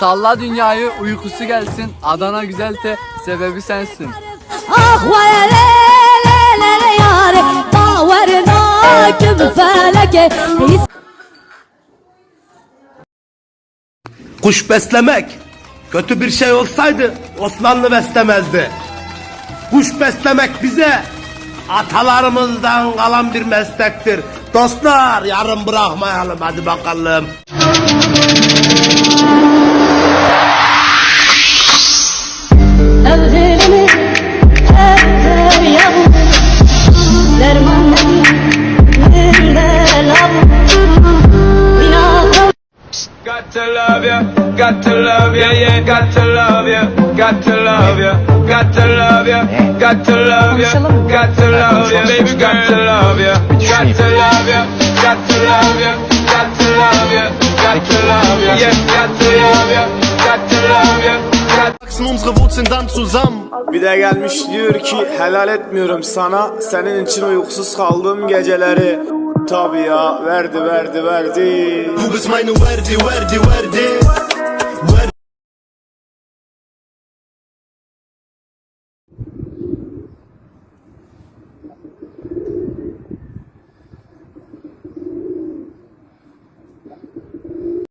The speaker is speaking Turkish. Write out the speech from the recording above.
Salla dünyayı uykusu gelsin. Adana güzelse sebebi sensin. Ah ve le le le le yare ah, Davernakim feleke Kuş beslemek kötü bir şey olsaydı Osmanlı beslemezdi. Kuş beslemek bize atalarımızdan kalan bir meslektir. Dostlar yarın bırakmayalım hadi bakalım. To love ya, got to love ya, yeah, got to love ya, got to love ya, got to love ya, got to love ya, got to love ya, baby, got to love ya, got to love ya, got to love ya, got to love ya, got to love ya, yeah, got to love ya, got to love ya, got wachsen unsere Wurzeln dann zusammen. Bir de gelmiş diyor ki helal etmiyorum sana senin için uykusuz kaldığım geceleri Tabi ya verdi verdi verdi Du bist meine Verdi, Verdi, Verdi.